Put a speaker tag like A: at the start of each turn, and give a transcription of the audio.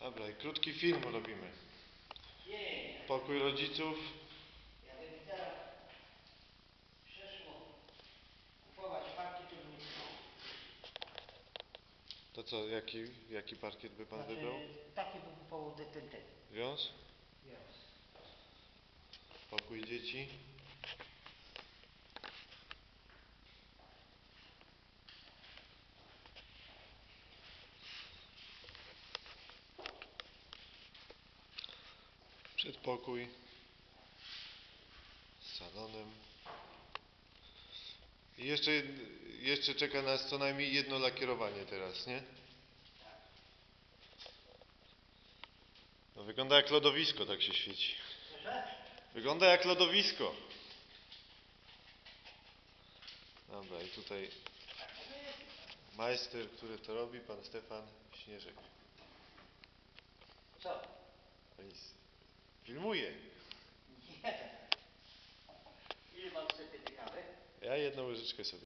A: Dobra, i krótki film robimy. Pokój rodziców.
B: jakby mi teraz przeszło kupować parki, to bym
A: co, jaki, jaki parkiet by pan wybrał?
B: Znaczy, taki bym kupował ten.
A: Wiąz?
B: Yes.
A: Pokój dzieci. Przedpokój z salonem. I jeszcze, jeszcze czeka nas co najmniej jedno lakierowanie teraz, nie? No, wygląda jak lodowisko, tak się świeci. Wygląda jak lodowisko. Dobra, i tutaj majster, który to robi, pan Stefan Śnieżek. Filmuje.
B: Nie. Ile mam sobie tej kawy?
A: Ja jedną łyżeczkę sobie.